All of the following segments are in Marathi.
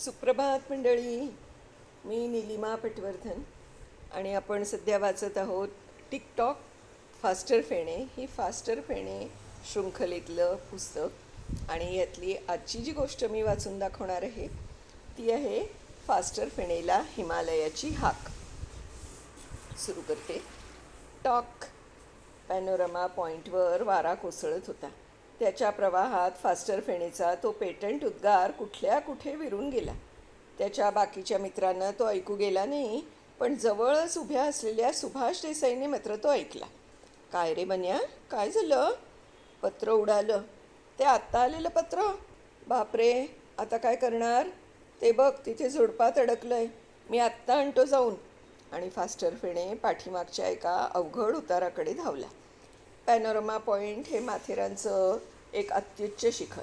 सुप्रभात मंडळी. मी निलिमा पटवर्धन आणि आपण सध्या वाचत आहोत टिकटॉक फास्टर फेणे. ही फास्टर फेणे शृंखलेतलं पुस्तक आणि यातली आजची जी गोष्ट मी वाचून दाखवणार आहे ती आहे फास्टर फेणेला हिमालयाची हाक. सुरू करते. टॉक पॅनोरमा पॉईंटवर वारा कोसळत होता. त्याच्या प्रवाहात फास्टर फेणेचा तो पेटंट उद्गार कुठल्या कुठे विरून गेला. त्याच्या बाकीच्या मित्रांना तो ऐकू गेला नाही पण जवळच उभ्या असलेल्या सुभाष देसाईने मात्र तो ऐकला. काय रे बन्या काय झालं? पत्र उडालं. ते आत्ता आलेलं पत्र? बापरे आता काय करणार? ते बघ तिथे झुडपात अडकलंय. मी आत्ता आणतो जाऊन. आणि फास्टर फेणे पाठीमागच्या एका अवघड उताराकडे धावला. पॅनोरमा पॉईंट हे माथेरानचं एक अत्युच्च शिखर.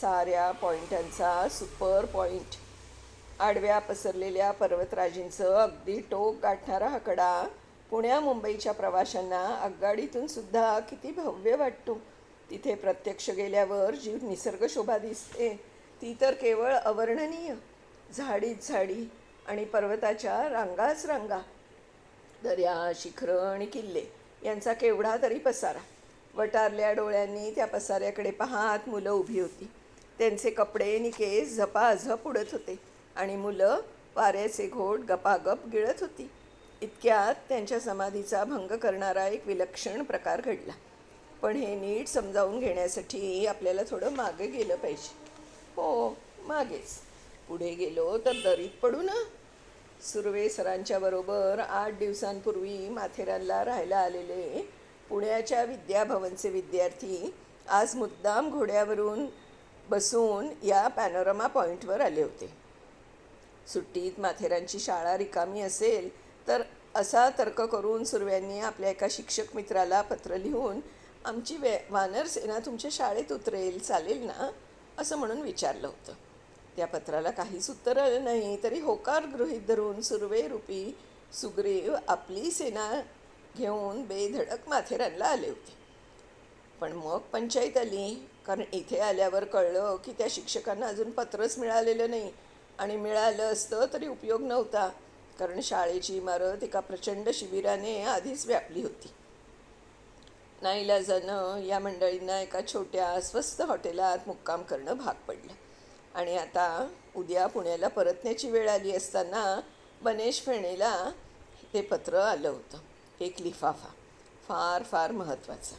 साऱ्या पॉईंटांचा सुपर पॉईंट आडव्या पसरलेल्या पर्वतराजींचं अगदी टोक गाठणारा हा कडा पुण्या मुंबईच्या प्रवाशांना आगगाडीतून सुद्धा किती भव्य वाटतो. तिथे प्रत्यक्ष गेल्यावर जी निसर्ग शोभा दिसते. ती तर केवळ अवर्णनीय. झाडीच झाडी आणि पर्वताच्या रांगाच रांगा. दर्या शिखरं आणि किल्ले यांचा केवढा तरी पसारा. वटारल्या डोळ्यांनी त्या पसाऱ्याकडे पाहात मुलं उभी होती. त्यांचे कपडे आणि केस झपाझप उडत होते आणि मुलं वाऱ्याचे घोट गपागप गिळत होती. इतक्यात त्यांच्या समाधीचा भंग करणारा एक विलक्षण प्रकार घडला. पण हे नीट समजावून घेण्यासाठी आपल्याला थोडं मागे गेलं पाहिजे. हो मागेच. पुढे गेलो तर दरीत पडू ना. सुर्वे सरांच्या बरोबर आठ दिवसांपूर्वी माथेरानला राहायला आलेले पुण्याच्या विद्याभवनचे विद्यार्थी आज मुद्दाम घोड्यावरून बसून या पॅनोरमा पॉईंटवर आले होते. सुट्टीत माथेरानची शाळा रिकामी असेल तर असा तर्क करून सुर्व्यांनी आपल्या एका शिक्षक मित्राला पत्र लिहून आमची वे वानर सेना तुमच्या शाळेत उतरेल चालेल ना? असं म्हणून विचारलं होतं. त्या पत्राला काहीच उत्तर आलं नाही तरी होकार गृहीत धरून सुर्वेरूपी सुग्रीव आपली सेना घेऊन बेधडक माथेरानला आले होते. पण मग पंचायत आली कारण इथे आल्यावर कळलं की त्या शिक्षकांना अजून पत्रच मिळालेलं नाही. आणि मिळालं असतं तरी उपयोग नव्हता कारण शाळेची इमारत एका प्रचंड शिबिराने आधीच व्यापली होती. नाईलाजानं या मंडळींना एका छोट्या स्वस्त हॉटेलात मुक्काम करणं भाग पडलं. आणि आता उद्या पुण्याला परतण्याची वेळ आली असताना बनेश फेणेला ते पत्र आलं होतं. एक लिफाफा फार फार महत्त्वाचा.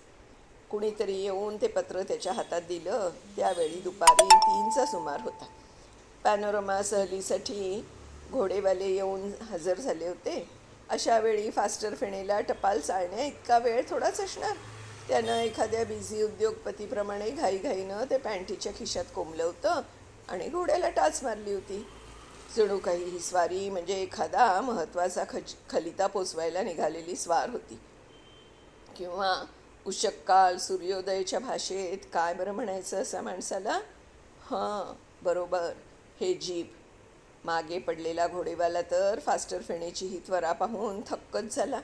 कुणीतरी येऊन ते पत्र त्याच्या हातात दिलं त्यावेळी दुपारी तीनचा सुमार होता. पॅनोरमा सहलीसाठी घोडेवाले येऊन हजर झाले होते. अशा वेळी फास्टर फेणेला टपाल चालण्या इतका वेळ थोडाच असणार? त्यानं एखाद्या बिझी उद्योगपतीप्रमाणे घाईघाईनं ते पॅन्टीच्या खिशात कोंबलं होतं आणि घोड्याला टाच मारली होती. जणू काही ही स्वारी म्हणजे एखादा महत्त्वाचा खच खलिता पोचवायला निघालेली स्वार होती. किंवा उशक्काल सूर्योदयाच्या भाषेत काय बरं म्हणायचं असं माणसाला? हां बरोबर. हे जीप मागे पडलेला घोडेवाला तर फास्टर फेणेची ही त्वरा पाहून थक्कच झाला.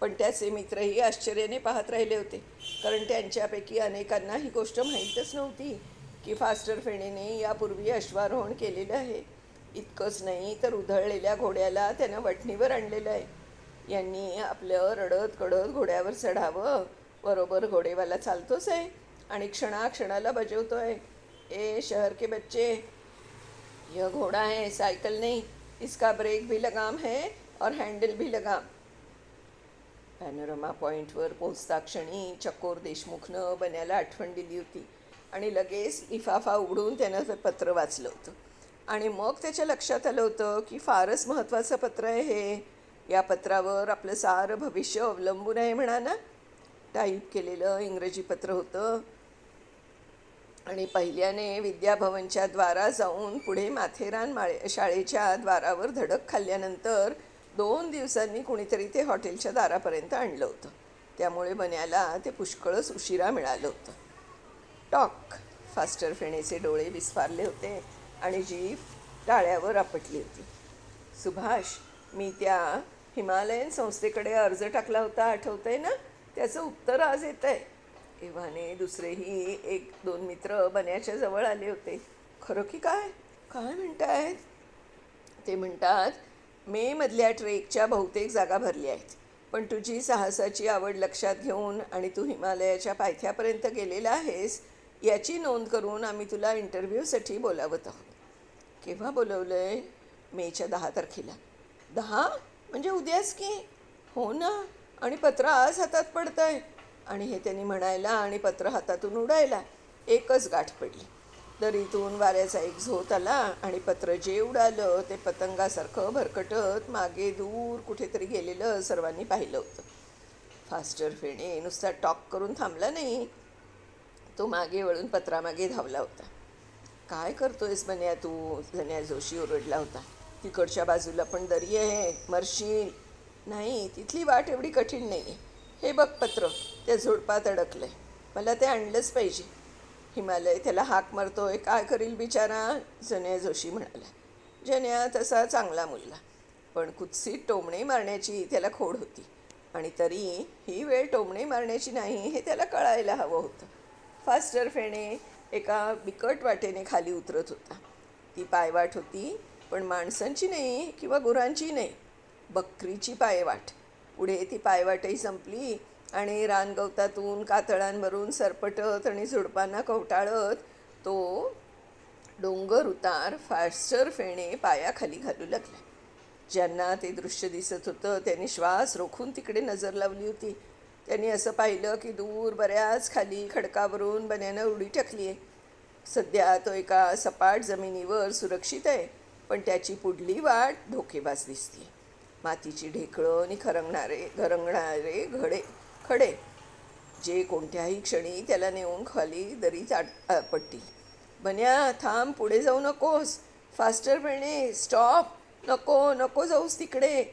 पण त्याचे मित्रही आश्चर्याने पाहत राहिले होते. कारण त्यांच्यापैकी अनेकांना ही गोष्ट माहीतच नव्हती की फास्टर फेणेने यापूर्वी अश्वारोहण केलेलं आहे. इतकंच नाही तर उधळलेल्या घोड्याला त्यानं वठणीवर आणलेलं आहे. यांनी आपलं रडत कडत घोड्यावर चढावं. बरोबर घोडेवाला चालतोच आहे आणि क्षणाक्षणाला बजवतो आहे ए शहर के बच्चे यह घोड़ा है साइकिल नहीं. इसका ब्रेक भी लगाम है और हँडल भी लगाम. पॅनोरमा पॉईंटवर पोचता क्षणी चकोर देशमुखनं बन्याला आठवण दिली होती आणि लगेच लिफाफा उघडून त्यानं ते पत्र वाचलं होतं. आणि मग त्याच्या लक्षात आलं होतं की फारच महत्त्वाचं पत्र आहे हे. या पत्रावर आपलं सारं भविष्य अवलंबून आहे म्हणा ना. टाईप केलेलं इंग्रजी पत्र होतं. आणि पहिल्याने विद्याभवनच्या द्वारा जाऊन पुढे माथेरान माळे शाळेच्या द्वारावर धडक खाल्ल्यानंतर दोन दिवसांनी कुणीतरी ते हॉटेलच्या दारापर्यंत आणलं होतं. त्यामुळे बन्याला ते पुष्कळच उशिरा मिळालं होतं. टॉक. फास्टर फेणेचे डोळे विस्फारले होते. आणि जीप टाळ्यावर आपटली होती. सुभाष मी त्या हिमालयन संस्थेकडे अर्ज टाकला होता आठवतंय ना? त्याचं उत्तर आज येतं आहे एव्हाने दुसरेही एक दोन मित्र बन्याच्या जवळ आले होते. खरं की काय? काय म्हणतायत? ते म्हणतात मे मधल्या ट्रेकच्या बहुतेक जागा भरल्या आहेत. पण तुझी साहसाची आवड लक्षात घेऊन आणि तू हिमालयाच्या पायथ्यापर्यंत गेलेला आहेस याची नोंद करून आम्ही तुला इंटरव्ह्यूसाठी बोलावत आहोत. केव्हा बोलवलं आहे मेच्या दहा तारखेला. दहा? म्हणजे उद्याच की? हो ना. आणि पत्र आज हातात पडतं आहे आणि हे त्यांनी म्हणायला आणि पत्र हातातून उडायला. एकच गाठ पडली. दरीतून वाऱ्याचा एक झोत आला आणि पत्र जे उडालं ते पतंगासारखं भरकटत मागे दूर कुठेतरी गेलेलं सर्वांनी पाहिलं होतं. फास्टर फेणे नुसता टॉक करून थांबला नाही. तो मागे वळून पत्रामागे धावला होता. काय करतोयस बन्या तू? धन्या जोशी ओरडला होता. तिकडच्या बाजूला पण दरी आहे मरशील. नाही तिथली वाट एवढी कठीण नाही आहे हे बघ पत्र त्या झुडपात अडकलंय. मला ते आणलंच पाहिजे. हिमालय त्याला हाक मारतोय काय करील बिचारा? जन्या जोशी म्हणाला. जन्या तसा चांगला मुलगा. पण कुत्सित टोमणे मारण्याची त्याला खोड होती. आणि तरी ही वेळ टोमणे मारण्याची नाही हे त्याला कळायला हवं होतं. फास्टर फेणे एका बिकट वाटेने खाली उतरत होता. ती पायवाट होती पण माणसांची नाही किंवा गुरांची नाही. बकरीची पायवाट. पुढे ती पायवाटही संपली आणि रानगवतातून कातळांवरून सरपटत आणि झुडपांना कवटाळत तो डोंगर उतार फास्टर फेणे पायाखाली घालू लागला. ज्यांना ते दृश्य दिसत होतं त्यांनी श्वास रोखून तिकडे नजर लावली होती. त्यांनी असं पाहिलं की दूर बऱ्याच खाली खडकावरून बन्यानं उडी टाकली आहे. सध्या तो एका सपाट जमिनीवर सुरक्षित आहे पण त्याची पुढली वाट धोकेबाज दिसते. मातीची ढेकळं आणि खरंगणारे घरंगणारे घडे खडे जे कोणत्याही क्षणी त्याला नेऊन खाली दरी चाट पडतील. बन्या थांब पुढे जाऊ नकोस. फास्टर फेणे स्टॉप. नको नको जाऊस तिकडे.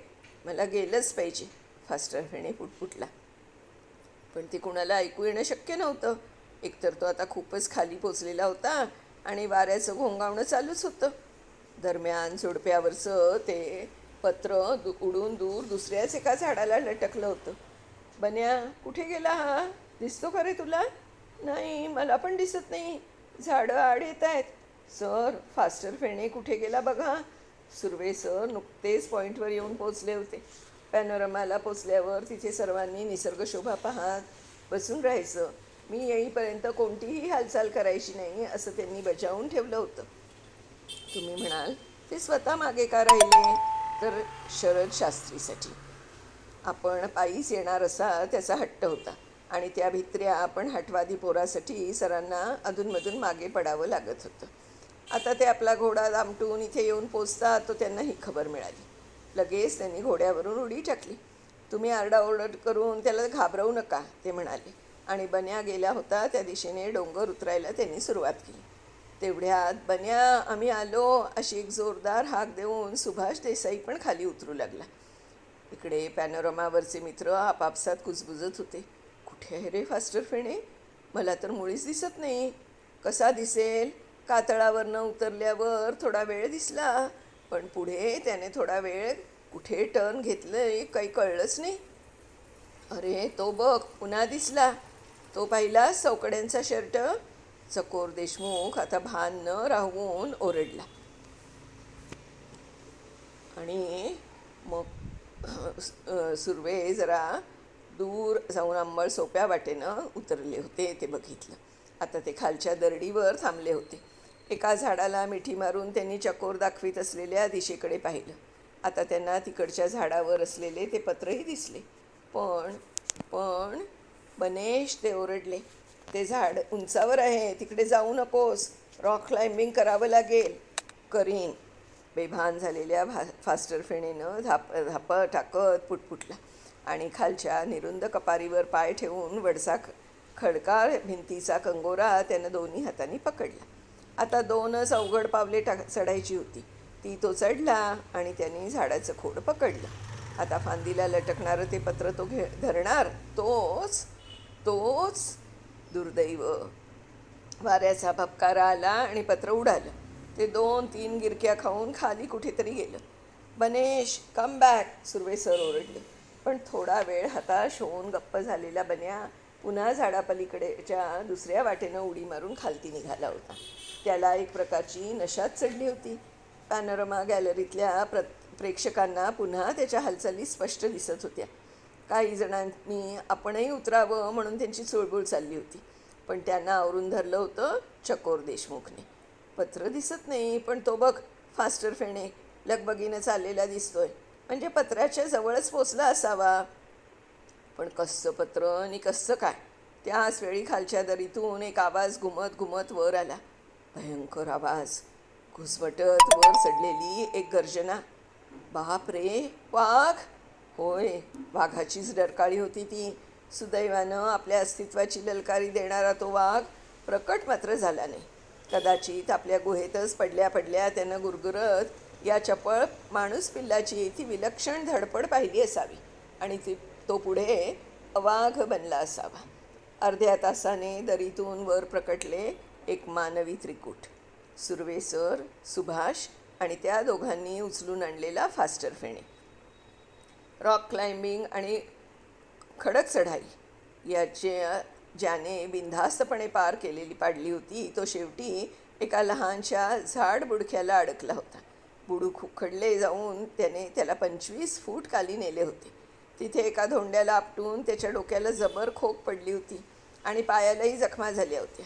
मला गेलंच पाहिजे. फास्टर फेणे पुटपुटला पण ते कुणाला ऐकू येणं शक्य नव्हतं. एकतर तो आता खूपच खाली पोचलेला होता आणि वाऱ्याचं घोंगावणं चालूच होतं. दरम्यान झोडप्यावरचं ते पत्र दु उडून दूर दुसऱ्याच एका झाडाला लटकलं होतं. बन्या कुठे गेला हा? दिसतो का रे तुला? नाही मला पण दिसत नाही. झाडं आड येत आहेत. सर फास्टर फेणे कुठे गेला बघा? सुर्वे सर नुकतेच पॉईंटवर येऊन पोचले होते. पॅनोरमाला पोचल्यावर तिथे सर्वांनी निसर्गशोभा पाहत बसून राहायचं. मी येईपर्यंत कोणतीही हालचाल करायची नाही असं त्यांनी बजावून ठेवलं होतं. तुम्ही म्हणाल ते स्वतः मागे का राहिले? तर शरद शास्त्रीसाठी. आपण पायीच येणार असा त्याचा हट्ट होता आणि त्या भित्र्या आपण हटवादी पोरासाठी सरांना अधूनमधून मागे पडावं लागत होतं. आता ते आपला घोडा दामटून इथे येऊन पोचतात तो त्यांना ही खबर मिळाली. लगेच त्यांनी घोड्यावरून उडी टाकली. तुम्ही आरडाओरड करून त्याला घाबरवू नका ते म्हणाले. आणि बन्या गेला होता त्या दिशेने डोंगर उतरायला त्यांनी सुरुवात केली. तेवढ्यात बन्या आम्ही आलो. अशी एक जोरदार हाक देऊन सुभाष देसाई पण खाली उतरू लागला. इकडे पॅनोरमावरचे मित्र आपापसात कुजबुजत होते. कुठे आहे रे फास्टर फेणे? मला तर मुळीच दिसत नाही. कसा दिसेल? कातळावरनं उतरल्यावर थोडा वेळ दिसला. पण पुढे त्याने थोडा वेळ कुठे टर्न घेतलं काही कळलंच नाही. अरे तो बघ पुन्हा दिसला. तो पाहिला चौकड्यांचा शर्ट. चकोर देशमुख आता भान न राहून ओरडला. आणि मग सुर्वे जरा दूर जाऊन अंबळ सोप्या वाटेनं उतरले होते ते बघितलं. आता ते खालच्या दरडीवर थांबले होते. एका झाडाला मिठी मारून त्यांनी चकोर दाखवीत असलेल्या दिशेकडे पाहिलं. आता त्यांना तिकडच्या झाडावर असलेले ते पत्रही दिसले. पण पण बनेश ते ओरडले ते झाड उंचावर आहे तिकडे जाऊ नकोस. रॉक क्लाइम्बिंग करावं लागेल. करीन. बेभान झालेल्या भा फास्टर फेणेनं धाप धाप टाकत पुटपुटला आणि खालच्या निरुंद कपारीवर पाय ठेवून वडसा ख- खडका भिंतीचा कंगोरा त्यानं दोन्ही हातांनी पकडला. आता दोनच अवघड पावले टाक चढायची होती. ती तो चढला आणि त्याने झाडाचं खोड पकडलं. आता फांदीला लटकणारं ते पत्र तो घे धरणार. तोच तोच दुर्दैव. वाऱ्याचा भपकारा आला आणि पत्र उडालं. ते दोन तीन गिरक्या खाऊन खाली कुठेतरी गेलं. Banesh come back Surve sir ओरडले. पण थोडा वेळ हताश होऊन गप्प झालेला बन्या पुन्हा झाडापलीकडेच्या दुसऱ्या वाटेनं उडी मारून खालती निघाला होता. त्याला एक प्रकारची नशात चढली होती. पॅनोरमा गॅलरीतल्या प्र प्रेक्षकांना पुन्हा त्याच्या हालचाली स्पष्ट दिसत होत्या. काही जणांनी आपणही उतरावं म्हणून त्यांची चुळबुळ चालली होती. पण त्यांना आवरून धरलं होतं चकोर देशमुखने. पत्र दिसत नाही पण तो बघ फास्टर फेणे लगबगीनं चाललेला दिसतोय. म्हणजे पत्राच्या जवळच पोचला असावा. पण कसं पत्र आणि कसं काय? त्याच वेळी खालच्या दरीतून एक आवाज घुमत घुमत वर आला. भयंकर आवाज. घुसमटत वर चढलेली एक गर्जना. बाप रे वाघ! होय वाघाचीच डरकाळी होती ती. सुदैवानं आपल्या अस्तित्वाची ललकारी देणारा तो वाघ प्रकट मात्र झाला नाही. कदाचित आपल्या गुहेतच पडल्या पडल्या त्यानं गुरगुरत या चपळ माणूस पिल्लाची ती विलक्षण धडपड पाहिली असावी. आणि ती तो पुढे अवाघ बनला असावा. अर्ध्या तासाने दरीतून वर प्रकटले एक मानवी त्रिकूट. सुर्वेसर सुभाष आणि त्या दोघांनी उचलून आणलेला फास्टर फेणे. रॉक क्लाइम्बिंग आणि खडक चढाई याचे ज्याने बिनधास्तपणे पार केलेली पाडली होती तो शेवटी एका लहानशा झाड बुडख्याला अडकला होता. बुडूक उखडले जाऊन त्याने त्याला पंचवीस फूट खाली नेले होते. तिथे एका धोंड्याला आपटून त्याच्या डोक्याला जबर खोक पडली होती आणि पायालाही जखमा झाल्या होत्या.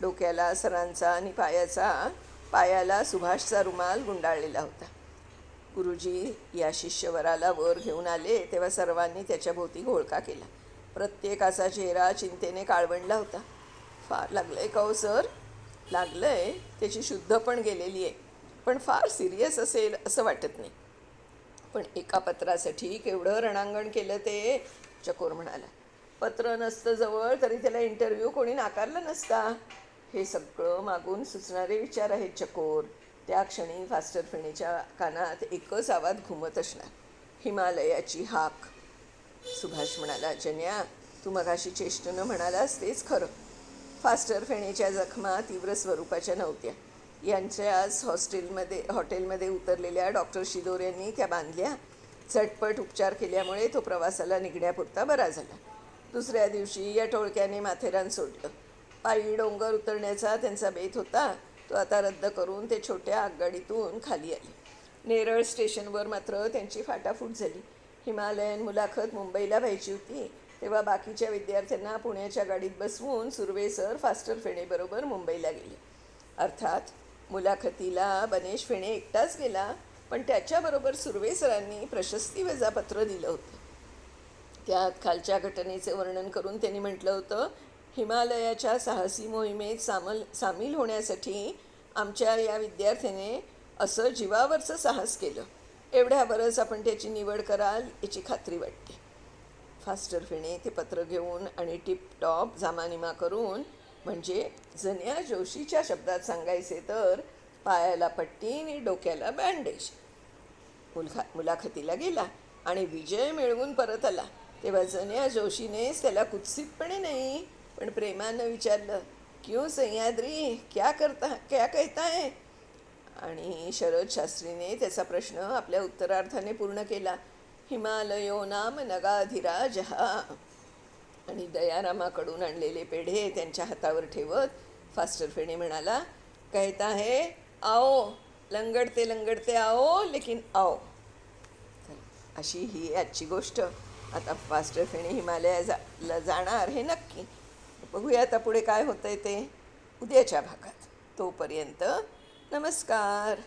डोक्याला सरांचा आणि पायाचा पायाला सुभाषचा रुमाल गुंडाळलेला होता. गुरुजी या शिष्यवराला वर घेऊन आले तेव्हा सर्वांनी त्याच्याभोवती घोळका केला. प्रत्येकाचा चेहरा चिंतेने काळवंडला होता. फार लागलं आहे का हो सर? आहे त्याची शुद्ध पण गेलेली आहे पण फार सिरियस असेल असं वाटत नाही. पण एका पत्रासाठी केवढं रणांगण केलं ते चकोर म्हणाला. पत्र नसतं जवळ तरी त्याला इंटरव्ह्यू कोणी नाकारला नसता. हे सगळं मागून सुचणारे विचार आहेत चकोर. त्या क्षणी फास्टर फेणीच्या कानात एकच आवाज घुमत असणार. हिमालयाची हाक. सुभाष म्हणाला जन्या तू मगाशी चेष्टनं म्हणालास तेच खरं. फास्टर फेणीच्या जखमा तीव्र स्वरूपाच्या नव्हत्या. यांच्या आज हॉस्टेलमध्ये हॉटेलमध्ये उतरलेल्या डॉक्टर शिदोर यांनी त्या बांधल्या. झटपट उपचार केल्यामुळे तो प्रवासाला निघण्यापुरता बरा झाला. दुसऱ्या दिवशी या टोळक्याने माथेरान सोडलं. पायी डोंगर उतरण्याचा त्यांचा बेत होता. तो आता रद्द करून ते छोट्या आगगाडीतून खाली आले. नेरळ स्टेशनवर मात्र त्यांची फाटाफूट झाली. हिमालयन मुलाखत मुंबईला व्हायची होती. तेव्हा बाकीच्या विद्यार्थ्यांना पुण्याच्या गाडीत बसवून सुर्वे सर फास्टर फेणेबरोबर मुंबईला गेले. अर्थात मुलाखतीला बनेश फेणे एकटाच गेला पण त्याच्याबरोबर सुर्वे सरांनी प्रशस्ती वजापत्र दिलं होतं. त्यात खालच्या घटनेचे वर्णन करून त्यांनी म्हटलं होतं हिमालयाच्या साहसी मोहिमेत सामल सामील होण्यासाठी आमच्या या विद्यार्थ्याने असं जीवावरचं साहस केलं. एवढ्यावरच आपण त्याची निवड कराल याची खात्री वाटते. फास्टर फेणे ते पत्र घेऊन आणि टिपटॉप जामानिमा करून म्हणजे जन्या जोशीच्या शब्दात सांगायचे तर पायाला पट्टी आणि डोक्याला बँडेज. मुलखा मुलाखतीला गेला आणि विजय मिळवून परत आला. तेव्हा जन्या जोशीनेच त्याला कुत्सितपणे नाही पण प्रेमानं विचारलं क्यू सह्याद्री? क्या करता क्या कहता है? आणि शरद शास्त्रीने त्याचा प्रश्न आपल्या उत्तरार्थाने पूर्ण केला. हिमालयो नाम नगाधिराज. हा आणि दयारामाकडून आणलेले पेढे त्यांच्या हातावर ठेवत फास्टर फेणे म्हणाला कहता है आओ लंगडते लंगडते आओ लेकिन आओ. अशी ही आजची गोष्ट. आता फास्टर फेणे हिमालया जा जाणार हे नक्की. बघूया आता पुढे काय होतंय ते. उद्याच्या भागात. तोपर्यंत नमस्कार.